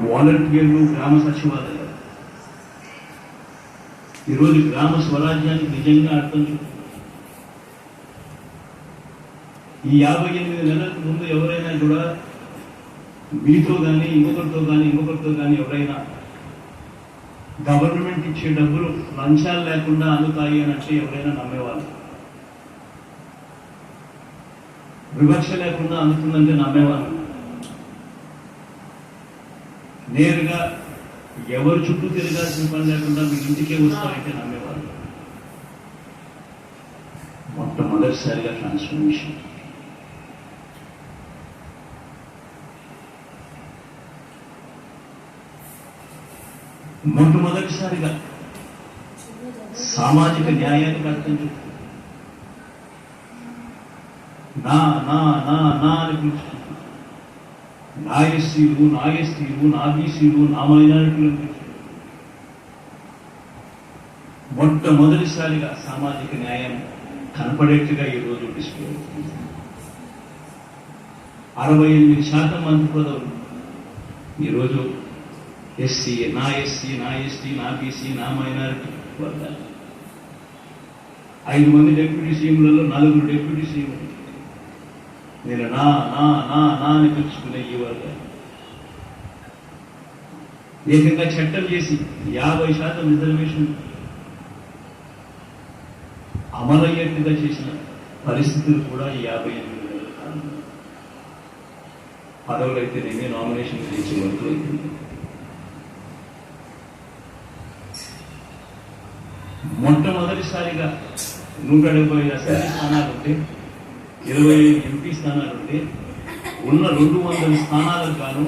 వాలంటీర్లు గ్రామ సచివాలయాలు. ఈరోజు గ్రామ స్వరాజ్యానికి నిజంగా అర్థం ఈ యాభై ఎనిమిది నెలలకు ముందు ఎవరైనా కూడా మీతో కానీ ఇంకొకరితో కానీ ఇంకొకరితో కానీ ఎవరైనా గవర్నమెంట్ ఇచ్చే డబ్బులు లంచాలు లేకుండా అందుతాయి అని అంటే ఎవరైనా నమ్మేవాళ్ళు? వివక్ష లేకుండా అందుతుందంటే నమ్మేవాళ్ళు? నేరుగా ఎవరు చుట్టూ తిరగాల్సిన పని లేకుండా మీ ఇంటికే వస్తారంటే నమ్మేవాళ్ళు. మొట్టమొదటిసారిగా ట్రాన్స్ఫర్మేషన్ మొట్టమొదటిసారిగా సామాజిక న్యాయానికి అర్థం చెప్తుంది నా నా నా నా అని పిలుచుకుంటుంది నా ఎస్సీలు నా ఎస్టీలు నా బీసీలు నా మైనారిటీలు మొట్టమొదటిసారిగా సామాజిక న్యాయం కనపడేట్టుగా ఈరోజు డిస్ప్లే అరవై ఎనిమిది శాతం మంది పదవులు ఈరోజు ఎస్సీ నా ఎస్సీ నా ఎస్టీ నా బీసీ నా మైనారిటీ వర్గాలు. ఐదు మంది డిప్యూటీ సీఎంలలో నలుగురు డిప్యూటీ సీఎంలు. నేను నా నా నా నా అని పిలుచుకునే ఈ వర్గాలు ఏకంగా చట్టం చేసి యాభై శాతం రిజర్వేషన్ అమలయ్యేట్టుగా చేసిన పరిస్థితులు కూడా ఈ యాభై ఎనిమిది నెలల కాలంలో పదవులు అయితేనేమి నామినేషన్ చేసే వరకు మొట్టమొదటిసారిగా నూట డెబ్బై అసెంబ్లీ స్థానాలు ఉంటే ఇరవై ఎంపీ స్థానాలు ఉంటే ఉన్న రెండు వందల స్థానాలకు గాను